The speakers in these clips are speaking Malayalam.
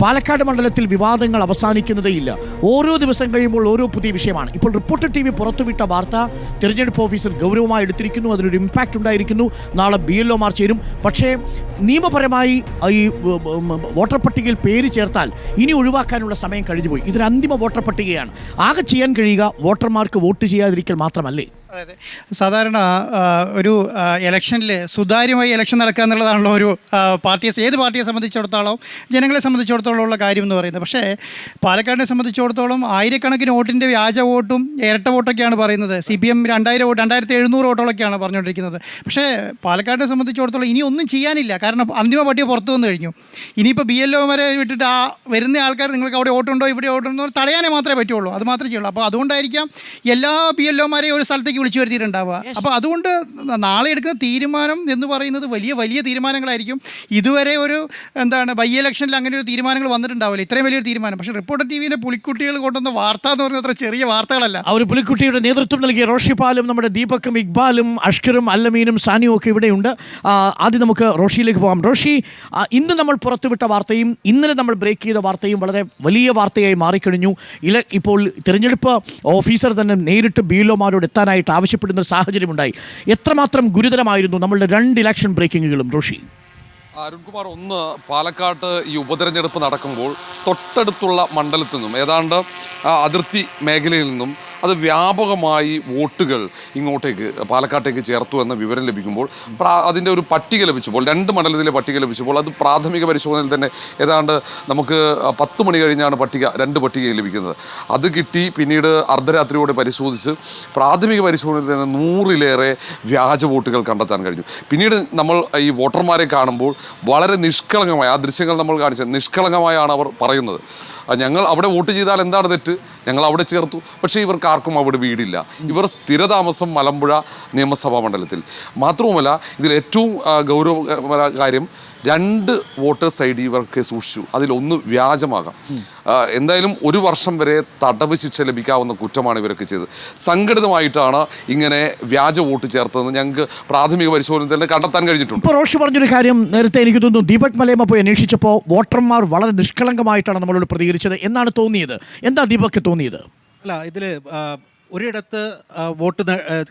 പാലക്കാട് മണ്ഡലത്തിൽ വിവാദങ്ങൾ അവസാനിക്കുന്നതേയില്ല ഓരോ ദിവസം കഴിയുമ്പോൾ ഓരോ പുതിയ വിഷയമാണ്. ഇപ്പോൾ റിപ്പോർട്ടർ ടി വി പുറത്തുവിട്ട വാർത്ത തിരഞ്ഞെടുപ്പ് ഓഫീസർ ഗൗരവമായി എടുത്തിരിക്കുന്നു. അതിനൊരു ഇമ്പാക്റ്റ് ഉണ്ടായിരിക്കുന്നു. നാളെ ബി എൽ ഒമാർ ചേരും പക്ഷേ നിയമപരമായി ഈ വോട്ടർ പട്ടികയിൽ പേര് ചേർത്താൽ ഇനി ഒഴിവാക്കാനുള്ള സമയം കഴിഞ്ഞുപോയി. ഇതൊരു അന്തിമ വോട്ടർ പട്ടികയാണ്. ആകെ ചെയ്യാൻ കഴിയുക വോട്ടർമാർക്ക് വോട്ട് ചെയ്യാതിരിക്കൽ മാത്രമല്ലേ? അതെ സാധാരണ ഒരു ഇലക്ഷനിൽ സുതാര്യമായി ഇലക്ഷൻ നടക്കുക എന്നുള്ളതാണല്ലോ ഒരു പാർട്ടിയെ ഏത് പാർട്ടിയെ സംബന്ധിച്ചിടത്തോളം ജനങ്ങളെ സംബന്ധിച്ചിടത്തോളം ഉള്ള കാര്യം എന്ന് പറയുന്നത്. പക്ഷേ പാലക്കാടിനെ സംബന്ധിച്ചിടത്തോളം ആയിരക്കണക്കിന് വോട്ടിന്റെ വ്യാജ വോട്ടും ഇരട്ട വോട്ടൊക്കെയാണ് പറയുന്നത്. സി പി എം രണ്ടായിരം വോട്ട് രണ്ടായിരത്തി എഴുന്നൂറ് വോട്ടുകളൊക്കെയാണ് പറഞ്ഞുകൊണ്ടിരിക്കുന്നത്. പക്ഷേ പാലക്കാടിനെ സംബന്ധിച്ചിടത്തോളം ഇനി ഒന്നും ചെയ്യാനില്ല. കാരണം അന്തിമ പട്ടിക പുറത്തു വന്നു കഴിഞ്ഞു. ഇനിയിപ്പോൾ ബി എൽ ഒ വരെ വിട്ടിട്ട് ആ വരുന്ന ആൾക്കാർ നിങ്ങൾക്ക് അവിടെ വോട്ടുണ്ടോ ഇവിടെ വോട്ടുണ്ടോ തടയാനേ മാത്രമേ പറ്റുള്ളൂ. അത് മാത്രമേ ചെയ്യുള്ളൂ. അപ്പോൾ അതുകൊണ്ടായിരിക്കാം എല്ലാ ബി എൽ ഒമാരെയും ഒരു സ്ഥലത്തേക്ക് വിളിച്ചു വരുത്തിയിട്ടുണ്ടാവുക. അപ്പോൾ അതുകൊണ്ട് നാളെ എടുക്കുന്ന തീരുമാനം എന്ന് പറയുന്നത് വലിയ വലിയ തീരുമാനങ്ങളായിരിക്കും. ഇതുവരെ ഒരു എന്താണ് ബൈ ഇലക്ഷനിൽ അങ്ങനെ ഒരു തീരുമാനങ്ങൾ വന്നിട്ടുണ്ടാവില്ല. ഇത്രയും വലിയൊരു തീരുമാനം. പക്ഷേ റിപ്പോർട്ടർ ടി വിയിലെ പുലിക്കുട്ടികൾ കൊണ്ടുവന്ന വാർത്ത എന്ന് പറയുന്നത് അത്ര ചെറിയ വാർത്തകളല്ല. അവർ ഒരു പുലിക്കുട്ടിയുടെ നേതൃത്വം നൽകിയ റോഷിപ്പാലും നമ്മുടെ ദീപക്കും ഇക്ബാലും അഷ്കറും അല്ലമീനും സാനിയും ഒക്കെ ഇവിടെയുണ്ട് ആദ്യം നമുക്ക് റോഷിയിലേക്ക് പോകാം. റോഷി ഇന്ന് നമ്മൾ പുറത്തുവിട്ട വാർത്തയും ഇന്നലെ നമ്മൾ ബ്രേക്ക് ചെയ്ത വാർത്തയും വളരെ വലിയ വാർത്തയായി മാറിക്കഴിഞ്ഞു. ഇല ഇപ്പോൾ തിരഞ്ഞെടുപ്പ് ഓഫീസർ തന്നെ നേരിട്ട് ബിഎൽഒമാരോട് എത്താനായിട്ട് ആവശ്യപ്പെടുന്ന ഒരു സാഹചര്യമുണ്ടായി. എത്രമാത്രം ഗുരുതരമായിരുന്നു നമ്മളുടെ രണ്ട് ഇലക്ഷൻ ബ്രേക്കിങ്ങുകളും റോഷി? അരുൺകുമാർ ഒന്ന് പാലക്കാട്ട് ഈ ഉപതെരഞ്ഞെടുപ്പ് നടക്കുമ്പോൾ തൊട്ടടുത്തുള്ള മണ്ഡലത്തിൽ നിന്നും ഏതാണ്ട് അതിർത്തി മേഖലയിൽ നിന്നും അത് വ്യാപകമായി വോട്ടുകൾ ഇങ്ങോട്ടേക്ക് പാലക്കാട്ടേക്ക് ചേർത്തു എന്ന വിവരം ലഭിക്കുമ്പോൾ അതിന്റെ ഒരു പട്ടിക ലഭിച്ചപ്പോൾ രണ്ട് മണ്ഡലത്തിലെ പട്ടിക ലഭിച്ചപ്പോൾ അത് പ്രാഥമിക പരിശോധനയിൽ തന്നെ ഏതാണ്ട് നമുക്ക് പത്ത് മണി കഴിഞ്ഞാണ് പട്ടിക രണ്ട് പട്ടിക ലഭിക്കുന്നത്. അത് കിട്ടി പിന്നീട് അർദ്ധരാത്രിയോടെ പരിശോധിച്ച് പ്രാഥമിക പരിശോധനയിൽ തന്നെ നൂറിലേറെ വ്യാജ വോട്ടുകൾ കണ്ടെത്താൻ കഴിഞ്ഞു. പിന്നീട് നമ്മൾ ഈ വോട്ടർമാരെ കാണുമ്പോൾ വളരെ നിഷ്കളങ്കമായ ആ ദൃശ്യങ്ങൾ നമ്മൾ കാണിച്ചത് നിഷ്കളങ്കമായാണ് അവർ പറയുന്നത്. ഞങ്ങൾ അവിടെ വോട്ട് ചെയ്താൽ എന്താണ് തെറ്റ്? ഞങ്ങൾ അവിടെ ചേർത്തു. പക്ഷേ ഇവർക്ക് ആർക്കും അവിടെ വീടില്ല. ഇവർ സ്ഥിരതാമസം മലമ്പുഴ നിയമസഭാ മണ്ഡലത്തിൽ. മാത്രവുമല്ല ഇതിൽ ഏറ്റവും ഗൗരവ കാര്യം രണ്ട് വോട്ടേഴ്സ് ഐ ഡി ഇവർക്ക് സൂക്ഷിച്ചു. അതിലൊന്ന് വ്യാജമാകാം. എന്തായാലും ഒരു വർഷം വരെ തടവ് ശിക്ഷ ലഭിക്കാവുന്ന കുറ്റമാണ് ഇവരൊക്കെ ചെയ്തത്. സംഘടിതമായിട്ടാണ് ഇങ്ങനെ വ്യാജ വോട്ട് ചേർത്തതെന്ന് ഞങ്ങൾക്ക് പ്രാഥമിക പരിശോധനയിൽ തന്നെ കണ്ടെത്താൻ കഴിഞ്ഞിട്ടുണ്ട്. ഇപ്പോൾ റോഷി പറഞ്ഞൊരു കാര്യം നേരത്തെ എനിക്ക് തോന്നുന്നു ദീപക് മലയമ്മ പോയി അന്വേഷിച്ചപ്പോൾ വോട്ടർമാർ വളരെ നിഷ്കളങ്കമായിട്ടാണ് നമ്മളോട് പ്രതികരിച്ചത് എന്നാണ് തോന്നിയത്. എന്താ ദീപക് തോന്നിയത് അല്ല ഇതിൽ ഒരിടത്ത് വോട്ട്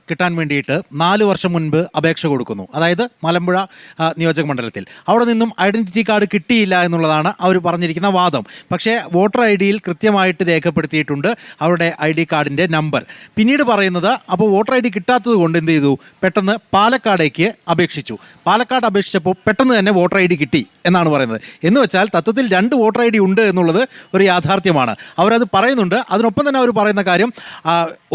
കിട്ടാൻ വേണ്ടിയിട്ട് നാല് വർഷം മുൻപ് അപേക്ഷ കൊടുക്കുന്നു. അതായത് മലമ്പുഴ നിയോജക മണ്ഡലത്തിൽ. അവിടെ നിന്നും ഐഡന്റിറ്റി കാർഡ് കിട്ടിയില്ല എന്നുള്ളതാണ് അവർ പറഞ്ഞിരിക്കുന്ന വാദം. പക്ഷേ വോട്ടർ ഐ ഡിയിൽ കൃത്യമായിട്ട് രേഖപ്പെടുത്തിയിട്ടുണ്ട് അവരുടെ ഐ ഡി കാർഡിന്റെ നമ്പർ. പിന്നീട് പറയുന്നത് അപ്പോൾ വോട്ടർ ഐ ഡി കിട്ടാത്തത് കൊണ്ട് എന്ത് ചെയ്തു? പെട്ടെന്ന് പാലക്കാടേക്ക് അപേക്ഷിച്ചു. പാലക്കാട് അപേക്ഷിച്ചപ്പോൾ പെട്ടെന്ന് തന്നെ വോട്ടർ ഐ ഡി കിട്ടി എന്നാണ് പറയുന്നത്. എന്ന് വെച്ചാൽ തത്വത്തിൽ രണ്ട് വോട്ടർ ഐ ഡി ഉണ്ട് എന്നുള്ളത് ഒരു യാഥാർത്ഥ്യമാണ്. അവരത് പറയുന്നുണ്ട്. അതിനൊപ്പം തന്നെ അവർ പറയുന്ന കാര്യം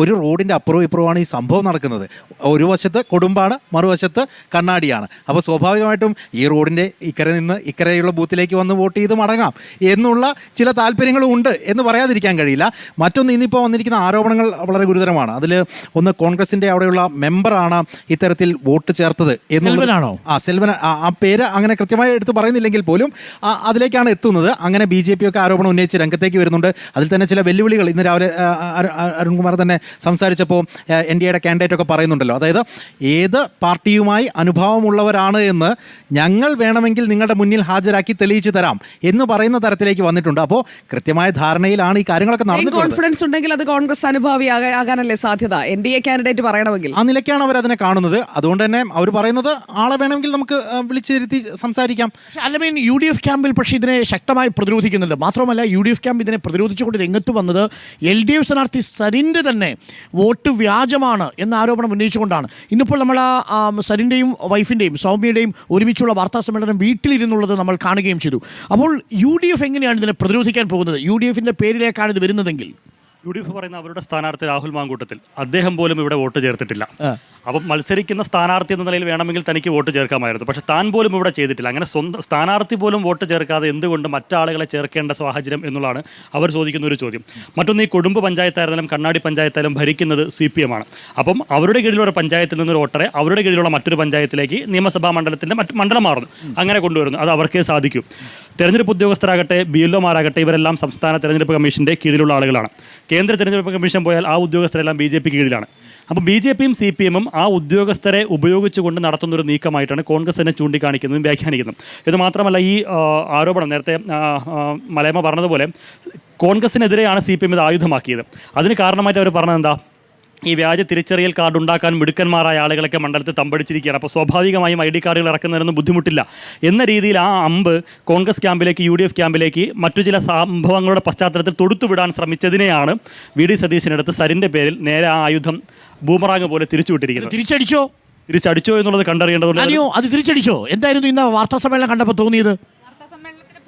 ഒരു റോഡിന്റെ അപ്പുറവും ഇപ്പുറവുമാണ് ഈ സംഭവം നടക്കുന്നത്. ഒരു വശത്ത് കൊടുമ്പാണ് മറുവശത്ത് കണ്ണാടിയാണ്. അപ്പോൾ സ്വാഭാവികമായിട്ടും ഈ റോഡിന്റെ ഇക്കരെ നിന്ന് ഇക്കരെയുള്ള ബൂത്തിലേക്ക് വന്ന് വോട്ട് ചെയ്ത് മടങ്ങാം എന്നുള്ള ചില താല്പര്യങ്ങളും ഉണ്ട് എന്ന് പറയാതിരിക്കാൻ കഴിയില്ല. മറ്റൊന്ന് ഇന്നിപ്പോൾ വന്നിരിക്കുന്ന ആരോപണങ്ങൾ വളരെ ഗുരുതരമാണ്. അതിൽ ഒന്ന് കോൺഗ്രസിന്റെ അവിടെയുള്ള മെമ്പറാണ് ഇത്തരത്തിൽ വോട്ട് ചേർത്തത് എന്നുള്ളതാണോ സെൽവനാണോ? ആ സെൽവൻ ആ പേര് അങ്ങനെ കൃത്യമായി എടുത്ത് പറയുന്നില്ലെങ്കിൽ പോലും അതിലേക്കാണ് എത്തുന്നത്. അങ്ങനെ ബി ജെ പി ഒക്കെ ആരോപണം ഉന്നയിച്ച് രംഗത്തേക്ക് വരുന്നുണ്ട്. അതിൽ തന്നെ ചില വെല്ലുവിളികൾ ഇന്ന് രാവിലെ അരുൺകുമാർ തന്നെ സംസാരിച്ചപ്പോൾ എൻ ഡി എയുടെ കാൻഡിഡേറ്റ് ഒക്കെ പറയുന്നുണ്ടല്ലോ. അതായത് ഏത് പാർട്ടിയുമായി അനുഭാവമുള്ളവരാണ് എന്ന് ഞങ്ങൾ വേണമെങ്കിൽ നിങ്ങളുടെ മുന്നിൽ ഹാജരാക്കി തെളിയിച്ചു തരാം എന്ന് പറയുന്ന തരത്തിലേക്ക് വന്നിട്ടുണ്ട്. അപ്പോൾ കൃത്യമായ ധാരണയിലാണ് ഈ കാര്യങ്ങളൊക്കെ നടന്നിട്ടുള്ളത്. കോൺഫിഡൻസ് ഉണ്ടെങ്കിൽ അത് കോൺഗ്രസ് അനുഭാവി ആകാ- ആകാനല്ലേ സാധ്യത? എൻ ഡി എ കാൻഡിഡേറ്റ് പറയണമെങ്കിൽ. ആ നിലയ്ക്കാണ് അവർ അതിനെ കാണുന്നത്. അതുകൊണ്ട് തന്നെ അവർ പറയുന്നത് ആളെ വേണമെങ്കിൽ നമുക്ക് വിളിച്ചിരുത്തി സംസാരിക്കാം. അല്ലമീൻ യു ഡി എഫ് ക്യാമ്പിൽ പക്ഷേ ഇതിനെ ശക്തമായി പ്രതിരോധിക്കുന്നുണ്ട്. മാത്രമല്ല യു ഡി എഫ് ക്യാമ്പ് ഇതിനെ പ്രതിരോധിച്ചുകൊണ്ട് രംഗത്ത് വന്നത് എൽ ഡി എഫ് സ്ഥാനാർത്ഥി സരിന്റെ തന്നെ വോട്ട് വ്യാജമാണ് എന്ന ആരോപണം ഉന്നയിച്ചുകൊണ്ടാണ്. ഇന്നിപ്പോൾ നമ്മൾ ആം, സരിന്റെയും വൈഫിന്റെയും സൗമ്യയുടെയും ഒരുമിച്ചുള്ള വാർത്താ സമ്മേളനം വീട്ടിലിരുന്നുള്ളത് നമ്മൾ കാണുകയും ചെയ്തു. അപ്പോൾ യു ഡി എഫ് എങ്ങനെയാണ് ഇതിനെ പ്രതിരോധിക്കാൻ പോകുന്നത്? യു ഡി എഫിന്റെ പേരിലേക്കാണ് ഇത് വരുന്നതെങ്കിൽ? യു ഡി എഫ് പറയുന്ന അവരുടെ സ്ഥാനാർത്ഥി രാഹുൽ മാങ്കൂട്ടത്തിൽ അദ്ദേഹം പോലും ഇവിടെ വോട്ട് ചേർത്തിട്ടില്ല. അപ്പം മത്സരിക്കുന്ന സ്ഥാനാർത്ഥി എന്ന നിലയിൽ വേണമെങ്കിൽ തനിക്ക് വോട്ട് ചേർക്കാമായിരുന്നു. പക്ഷെ താൻ പോലും ഇവിടെ ചെയ്തിട്ടില്ല. അങ്ങനെ സ്വന്തം സ്ഥാനാർത്ഥി പോലും വോട്ട് ചേർക്കാതെ എന്തുകൊണ്ട് മറ്റാളുകളെ ചേർക്കേണ്ട സാഹചര്യം എന്നുള്ളതാണ് അവർ ചോദിക്കുന്ന ഒരു ചോദ്യം. മറ്റൊന്ന് ഈ കുടുംബ പഞ്ചായത്തായിരുന്നാലും കണ്ണാടി പഞ്ചായത്തായാലും ഭരിക്കുന്നത് സി പി എം ആണ്. അപ്പം അവരുടെ കീഴിലുള്ള പഞ്ചായത്തിൽ നിന്നൊരു വോട്ടറെ അവരുടെ കീഴിലുള്ള മറ്റൊരു പഞ്ചായത്തിലേക്ക് നിയമസഭാ മണ്ഡലത്തിന്റെ മറ്റ് മണ്ഡലം മാറുന്നു. അങ്ങനെ കൊണ്ടുവരുന്നു. അത് അവർക്കേ സാധിക്കൂ. തെരഞ്ഞെടുപ്പ് ഉദ്യോഗസ്ഥരാകട്ടെ ബി എൽ ഒമാരാകട്ടെ ഇവരെല്ലാം സംസ്ഥാന തെരഞ്ഞെടുപ്പ് കമ്മീഷന്റെ കീഴിലുള്ള ആളുകളാണ്. കേന്ദ്ര തെരഞ്ഞെടുപ്പ് കമ്മീഷൻ പോയാൽ ആ ഉദ്യോഗസ്ഥരെല്ലാം ബി ജെ പി കീഴിലാണ്. അപ്പോൾ ബി ജെ പിയും സി പി എമ്മും ആ ഉദ്യോഗസ്ഥരെ ഉപയോഗിച്ചുകൊണ്ട് നടത്തുന്ന ഒരു നീക്കമായിട്ടാണ് കോൺഗ്രസ് തന്നെ ചൂണ്ടിക്കാണിക്കുന്നതും വ്യാഖ്യാനിക്കുന്നതും ഇത് മാത്രമല്ല ഈ ആരോപണം നേരത്തെ മലയമ്മ പറഞ്ഞതുപോലെ കോൺഗ്രസിനെതിരെയാണ് സി പി എം ഇത് ആയുധമാക്കിയത്. അതിന് കാരണമായിട്ട് അവർ പറഞ്ഞത് എന്താ? ഈ വ്യാജ തിരിച്ചറിയൽ കാർഡ് ഉണ്ടാക്കാൻ മിടുക്കന്മാരായ ആളുകളൊക്കെ മണ്ഡലത്തിൽ തമ്പടിച്ചിരിക്കുകയാണ്. അപ്പോൾ സ്വാഭാവികമായും ഐ ഡി കാർഡുകൾ ഇറക്കുന്നതിനൊന്നും ബുദ്ധിമുട്ടില്ല. എന്ന രീതിയിൽ ആ അമ്പ് കോൺഗ്രസ് ക്യാമ്പിലേക്ക് യു ഡി എഫ് ക്യാമ്പിലേക്ക് മറ്റു ചില സംഭവങ്ങളുടെ പശ്ചാത്തലത്തിൽ തൊടുത്തുവിടാൻ ശ്രമിച്ചതിനെയാണ് വി ഡി സതീശനെടുത്ത് സരിന്റെ പേരിൽ നേരെ ആ ആയുധം ബൂമറാങ് പോലെ തിരിച്ചുവിട്ടിരിക്കുന്നത്. തിരിച്ചടിച്ചോ? തിരിച്ചടിച്ചോ എന്നുള്ളത് കണ്ടറിയേണ്ടതുണ്ട്. അത് തിരിച്ചടിച്ചോ? എന്തായിരുന്നു ഇന്ന് വാർത്താ സമ്മേളനം കണ്ടപ്പോൾ തോന്നിയത്?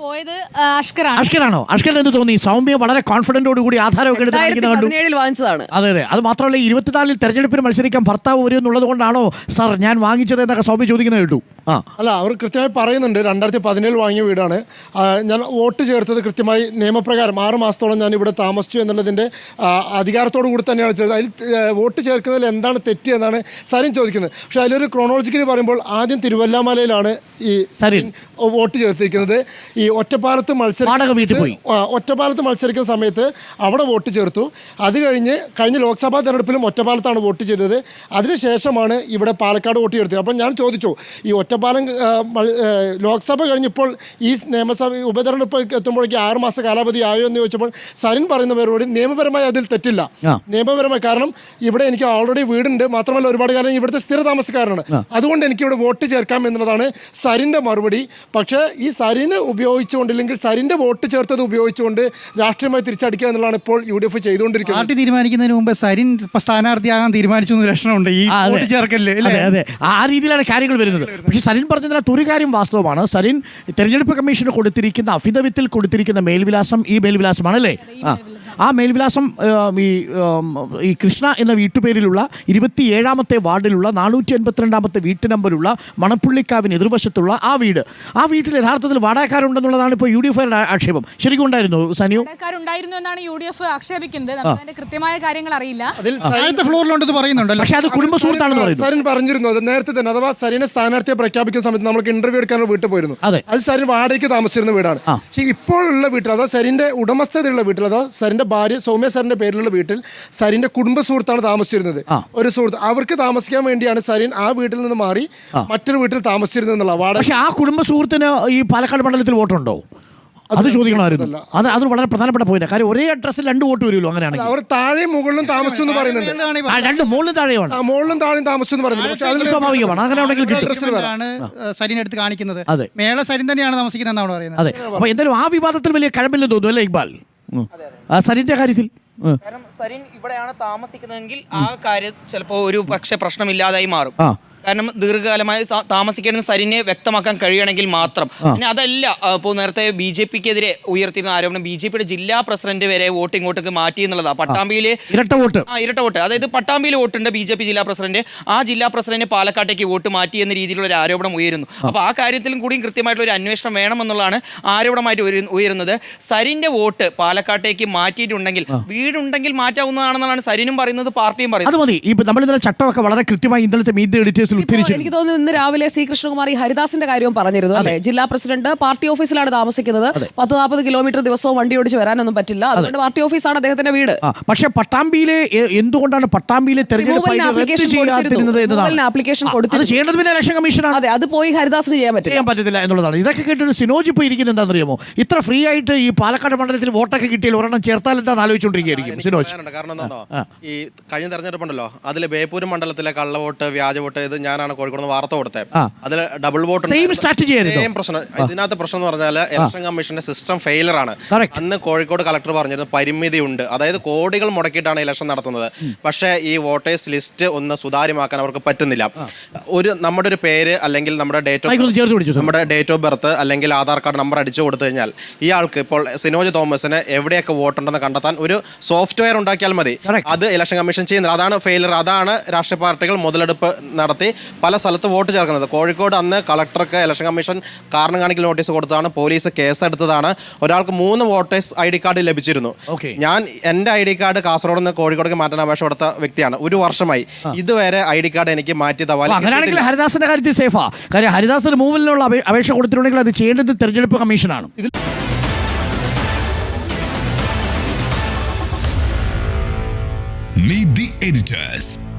പോയത് അഷ്കറാണ്. അഷ്കരാണോ അഷ്കർ എന്ത് തോന്നി? സൗമ്യ വളരെ കോൺഫിഡന്റോട് കൂടി ആധാരമൊക്കെ എടുത്ത് രണ്ടായിരത്തി കാണിക്കുന്ന കണ്ടു. പതിനേഴിൽ വാങ്ങിച്ചതാണ് അതെ അതെ. അത് മാത്രമല്ല ഇരുപത്തിനാലിൽ തെരഞ്ഞെടുപ്പിന് മത്സരിക്കാൻ ഭർത്താവ് വരും എന്നുള്ളത് കൊണ്ടാണോ സാർ ഞാൻ വാങ്ങിച്ചത് എന്നൊക്കെ സൗമ്യ ചോദിക്കുന്നത് കേട്ടു. ആ. അല്ല അവർ കൃത്യമായി പറയുന്നുണ്ട് രണ്ടായിരത്തി പതിനേഴ് വാങ്ങിയ വീടാണ്. ആ, ഞാൻ വോട്ട് ചേർത്തത് കൃത്യമായി നിയമപ്രകാരം ആറ് മാസത്തോളം ഞാൻ ഇവിടെ താമസിച്ചു എന്നുള്ളതിന്റെ ആ, അധികാരത്തോടു കൂടി തന്നെയാണ് ചെയ്തത്. അതിൽ ഏ, വോട്ട് ചേർക്കുന്നതിൽ എന്താണ് തെറ്റ് എന്നാണ് സരിൻ ചോദിക്കുന്നത്. പക്ഷേ അതിലൊരു ക്രോണോളജിക്കലി പറയുമ്പോൾ ആദ്യം തിരുവല്ലാമലയിലാണ് ഈ സരിൻ. വോട്ട് ചേർത്തിരിക്കുന്നത്. ഈ ഒറ്റപ്പാലത്ത് മത്സരം വീട്ടിൽ പോയി. ഒറ്റപ്പാലത്ത് മത്സരിക്കുന്ന സമയത്ത് അവിടെ വോട്ട് ചേർത്തു. അത് കഴിഞ്ഞ് കഴിഞ്ഞ ലോക്സഭാ തെരഞ്ഞെടുപ്പിലും ഒറ്റപ്പാലത്താണ് വോട്ട് ചെയ്തത്. അതിനുശേഷമാണ് ഇവിടെ പാലക്കാട് വോട്ട് ചേർത്തത്. അപ്പം ഞാൻ ചോദിച്ചു ഈ ഒറ്റപ്പാലം ലോക്സഭ കഴിഞ്ഞപ്പോൾ ഈ നിയമസഭ ഉപതെരഞ്ഞെടുപ്പ് എത്തുമ്പോഴേക്ക് ആറ് മാസ കാലാവധി ആയോ എന്ന് ചോദിച്ചപ്പോൾ സരിൻ പറയുന്ന മറുപടി നിയമപരമായി അതിൽ തെറ്റില്ല. നിയമപരമായി കാരണം ഇവിടെ എനിക്ക് ഓൾറെഡി വീടുണ്ട്. മാത്രമല്ല ഒരുപാട് കാലം ഇവിടുത്തെ സ്ഥിര താമസക്കാരനാണ്. അതുകൊണ്ട് എനിക്ക് ഇവിടെ വോട്ട് ചേർക്കാം എന്നുള്ളതാണ് സരിന്റെ മറുപടി. പക്ഷേ ഈ സരിന് ഉപയോഗിച്ചുകൊണ്ടില്ലെങ്കിൽ സരിന്റെ വോട്ട് ചേർത്തത് ഉപയോഗിച്ചുകൊണ്ട് രാഷ്ട്രീയമായി തിരിച്ചടിക്കുക എന്നുള്ളതാണ് ഇപ്പോൾ യു ഡി എഫ് ചെയ്തുകൊണ്ടിരിക്കുന്നത്. പാർട്ടി തീരുമാനിക്കുന്നതിന് മുമ്പ് സരിൻ സ്ഥാനാർത്ഥിയാകാൻ തീരുമാനിച്ചു എന്ന് ലക്ഷണമുണ്ട്. ഈ വോട്ട് ചേർക്കല്ലേ അതെ അതെ. ആ രീതിയിലാണ് കാര്യങ്ങൾ വരുന്നത്. പക്ഷേ സരിൻ പറഞ്ഞതിനകത്ത് ഒരു കാര്യം വാസ്തവമാണ്. സരിൻ തെരഞ്ഞെടുപ്പ് കമ്മീഷന് കൊടുത്തിരിക്കുന്ന അഫിദവിത്തിൽ കൊടുത്തിരിക്കുന്ന മേൽവിലാസം ഈ മേൽവിലാസമാണ് അല്ലേ ആ. ആ മേൽവിലാസം ഈ ഈ കൃഷ്ണ എന്ന വീട്ടുപേരിലുള്ള ഇരുപത്തി ഏഴാമത്തെ വാർഡിലുള്ള നാനൂറ്റി എൺപത്തിരണ്ടാമത്തെ വീട്ട് നമ്പറുള്ള മണപ്പുള്ളിക്കാവിന് എതിർവശത്തുള്ള ആ വീട്. ആ വീട്ടിൽ യഥാർത്ഥത്തിൽ വാടകക്കാരുണ്ടെന്നുള്ളതാണ് ഇപ്പോൾ യു ഡി എഫ് ആക്ഷേപം. ശരിക്കും ഉണ്ടായിരുന്നു സനിയോ? ഉണ്ടായിരുന്നു എന്നാണ് യു ഡി എഫ് ആക്ഷേപിക്കുന്നത് അതിന്റെ കൃത്യമായ കാര്യങ്ങൾ അറിയില്ല. അതിൽ താഴത്തെ ഫ്ലോറിലുണ്ടെന്ന് പറയുന്നുണ്ടല്ലോ. പക്ഷേ അത് കുടുംബ സുഹൃത്താണെന്ന് പറയുന്നു. സരിൻ പറഞ്ഞിരുന്നു. അത് നേരത്തെ തന്നെ അഥവാ സരിനെ സ്ഥാനാർത്ഥിയെ പ്രഖ്യാപിക്കുന്ന സമയത്ത് നമ്മൾക്ക് ഇന്റർവ്യൂ എടുക്കാൻ വീട്ടിൽ പോയിരുന്നു. അതെ. അത് സരിൻ വാടകയ്ക്ക് താമസിച്ചിരുന്ന വീടാണ്. പക്ഷേ ഇപ്പോഴുള്ള വീട്ടിൽ അഥവാ സരിന്റെ ഉടമസ്ഥതയുള്ള വീട്ടിൽ അഥവാ സരിന്റെ ഭാര്യ സൗമ്യ സാറിന്റെ പേരിലുള്ള വീട്ടിൽ സരിന്റെ കുടുംബ സുഹൃത്താണ് താമസിച്ചിരുന്നത് ഒരു സുഹൃത്ത് അവർക്ക് താമസിക്കാൻ വേണ്ടിയാണ് സരിൻ ആ വീട്ടിൽ നിന്ന് മാറി മറ്റൊരു വീട്ടിൽ താമസിച്ചിരുന്നത് എന്നുള്ള വാടക പക്ഷെ ആ കുടുംബ സുഹൃത്തിന് ഈ പാലക്കാട് മണ്ഡലത്തിൽ വോട്ടുണ്ടോ? അത് ചോദിക്കണമായിരുന്നു. അത് അത് വളരെ പ്രധാനപ്പെട്ട പോയിന്റ് കാര്യം ഒരേ അഡ്രസ്സിൽ രണ്ട് വോട്ട് വരുമല്ലോ അങ്ങനെയാണെങ്കിൽ. അവർ താഴെ മുകളിലും താമസിച്ചു എന്ന് പറയുന്നുണ്ട്. ആ, രണ്ട് മുകളിലും താഴെയാണ് ആ, മുകളിലും താഴെയും താമസിച്ചു എന്ന് പറയുന്നുണ്ട്. പക്ഷേ അതിൽ സ്വാഭാവികമാണ്. അങ്ങനെ ഉണ്ടെങ്കിൽ കിട്ടും. അഡ്രസ്സിൽ വരാം ആണ് സരിൻ എടുത്ത് കാണിക്കുന്നത്. അതെ. മേള സരിൻ തന്നെയാണ് താമസിക്കുന്നത് എന്നാണ് പറയുന്നത്. അതെ. അപ്പൊ എന്തായാലും ആ വിവാദത്തിൽ വലിയ കഴമ്പില്ലെന്ന് തോന്നുന്നു അല്ലേ ഇക്ബാൽ? ഉം. ആ സരിന്റെ കാര്യത്തിൽ. കാരണം സരിൻ ഇവിടെയാണ് താമസിക്കുന്നതെങ്കിൽ ആ കാര്യം ചിലപ്പോ ഒരു പക്ഷെ പ്രശ്നമില്ലാതായി മാറും ആ. കാരണം ദീർഘകാലമായി താമസിക്കേണ്ട സരിനെ വ്യക്തമാക്കാൻ കഴിയണമെങ്കിൽ മാത്രം. പിന്നെ അതല്ല ഇപ്പോൾ നേരത്തെ ബി ജെ പിക്കെതിരെ ഉയർത്തിയിരുന്ന ആരോപണം ബി ജെ പിയുടെ ജില്ലാ പ്രസിഡന്റ് വരെ വോട്ട് ഇങ്ങോട്ടേക്ക് മാറ്റി എന്നുള്ളതാണ് പട്ടാമ്പിയിലെ ഇരട്ട വോട്ട്. ആ ഇരട്ട വോട്ട്. അതായത് പട്ടാമ്പിയിൽ വോട്ടുണ്ട് ബി ജെ പി ജില്ലാ പ്രസിഡന്റ്. ആ ജില്ലാ പ്രസിഡന്റ് പാലക്കാട്ടേക്ക് വോട്ട് മാറ്റി എന്ന രീതിയിലുള്ള ഒരു ആരോപണം ഉയരുന്നു. അപ്പോൾ ആ കാര്യത്തിലും കൂടിയും കൃത്യമായിട്ടുള്ള ഒരു അന്വേഷണം വേണമെന്നുള്ളതാണ് ആരോപണമായിട്ട് ഉയരുന്നത്. സരിന്റെ വോട്ട് പാലക്കാട്ടേക്ക് മാറ്റിയിട്ടുണ്ടെങ്കിൽ വീടുണ്ടെങ്കിൽ മാറ്റാവുന്നതാണെന്നാണ് സരിനും പറയുന്നത് പാർട്ടിയും അത് പറയുന്നത് മതി ഇപ്പൊ നമ്മൾ ഇന്നലെ ചട്ടമൊക്കെ വളരെ കൃത്യമായി ഇന്നലത്തെ മീറ്റ് എഡിറ്റേഴ്സിൽ ഉദ്ധരിച്ചു എനിക്ക് തോന്നുന്നു ഇന്ന് രാവിലെ സി കൃഷ്ണകുമാർ ഈ ഹരിദാസിന്റെ കാര്യവും പറഞ്ഞിരുന്നു അല്ലെ? ജില്ലാ പ്രസിഡന്റ് പാർട്ടി ഓഫീസിലാണ് താമസിക്കുന്നത്. പത്ത് നാൽപ്പത് കിലോമീറ്റർ ദിവസവും വണ്ടി ഓടിച്ച് വരാനൊന്നും പറ്റില്ല. അതുകൊണ്ട് പാർട്ടി ഓഫീസാണ് അദ്ദേഹത്തിന്റെ വീട്. പക്ഷെ പട്ടാമ്പിയിലെ എന്തുകൊണ്ടാണ് പട്ടാമ്പിയിലെ തെരഞ്ഞെടുപ്പ് റിമൂവലിന് അതിന് റദ്ദ് application ചെയ്യാതിരുന്നത് കൊടുത്തിരുന്നു. എന്നതാണ്? റിമൂവലിന് application ആ, അത് ചെയ്യേണ്ടത് പിന്നെ ഇലക്ഷൻ കമ്മീഷനാണ് അതെ അത് പോയി ഹരിദാസിന് ചെയ്യാൻ പറ്റില്ല. പറ്റത്തില്ല എന്നുള്ളതാണ്. ഇതൊക്കെ കേട്ടൊരു സിനോജ് ഇപ്പോൾ ഇരിക്കുന്നത് എന്താണെന്നറിയാമോ? ഇത്ര ഫ്രീ ആയിട്ട് ഈ പാലക്കാട് മണ്ഡലത്തിൽ വോട്ടൊക്കെ കിട്ടിയാൽ ഒരെണ്ണം ചേർത്താൽ എന്താണെന്ന് ആലോചിച്ചുകൊണ്ടിരിക്കുകയായിരിക്കും. സിനോജ്. കാരണം എന്താണോ ഈ കഴിഞ്ഞ തെരഞ്ഞെടുപ്പുണ്ടല്ലോ. അതിൽ ബേപ്പൂർ മണ്ഡലത്തിലെ കള്ളവോട്ട് വ്യാജ വോട്ട് ഇത് ഞാനാണ് കോഴിക്കോട് നിന്ന് വാർത്ത കൊടുത്തത് അതിൽ ഡബിൾ വോട്ട് സ്ട്രാറ്റജി? സെയിം പ്രശ്നം. ഇതിനകത്ത് പ്രശ്നം എന്ന് പറഞ്ഞാൽ ഇലക്ഷൻ കമ്മീഷന്റെ സിസ്റ്റം ഫെയിലർ ആണ്. അന്ന് കോഴിക്കോട് കളക്ടർ പറഞ്ഞിരുന്നു പരിമിതി ഉണ്ട്. അതായത് കോടികൾ മുടക്കിയിട്ടാണ് ഇലക്ഷൻ നടത്തുന്നത്. പക്ഷേ ഈ വോട്ടേഴ്സ് ലിസ്റ്റ് ഒന്ന് സുതാര്യമാക്കാൻ അവർക്ക് പറ്റുന്നില്ല. ഒരു നമ്മുടെ ഒരു പേര് അല്ലെങ്കിൽ നമ്മുടെ ഡേറ്റ് ഓഫ്. നമ്മുടെ ഡേറ്റ് ഓഫ് ബർത്ത് അല്ലെങ്കിൽ ആധാർ കാർഡ് നമ്പർ അടിച്ചു കൊടുത്തു കഴിഞ്ഞാൽ ഇയാൾക്ക് ഇപ്പോൾ സിനോജ് തോമസിന് എവിടെയൊക്കെ വോട്ടുണ്ടെന്ന് കണ്ടെത്താൻ ഒരു സോഫ്റ്റ്വെയർ ഉണ്ടാക്കിയാൽ മതി. അത് ഇലക്ഷൻ കമ്മീഷൻ ചെയ്യുന്നത് അതാണ് ഫെയിലർ അതാണ് രാഷ്ട്രീയ പാർട്ടികൾ മുതലെടുപ്പ് നടത്തി പല സ്ഥലത്ത് വോട്ട് ചേർക്കുന്നത്. കോഴിക്കോട് അന്ന് കളക്ടർക്ക് ഇലക്ഷൻ കമ്മീഷൻ കാരണം കാണിക്കൽ നോട്ടീസ് കൊടുത്തതാണ്. പോലീസ് കേസെടുത്തതാണ് ഒരാൾക്ക് മൂന്ന് വോട്ടേഴ്സ് ഐ ഡി കാർഡ് ലഭിച്ചിരുന്നു. ഞാൻ എന്റെ ഐ ഡി കാർഡ് കാസർഗോഡ് നിന്ന് കോഴിക്കോടേക്ക് മാറ്റാൻ അപേക്ഷ കൊടുത്ത വ്യക്തിയാണ്. ഒരു വർഷമായി. ഇതുവരെ ഐ ഡി കാർഡ് എനിക്ക് മാറ്റി അങ്ങനെയാണെങ്കിൽ ഹരിദാസിന്റെ കാര്യത്തിൽ സേഫാ കാര്യം ഹരിദാസ് റിമൂവലിനുള്ള അപേ- അപേക്ഷ കൊടുത്തിട്ടുണ്ടെങ്കിൽ അത് ചെയ്യേണ്ടത് തെരഞ്ഞെടുപ്പ് കമ്മീഷനാണ്. Meet the editors.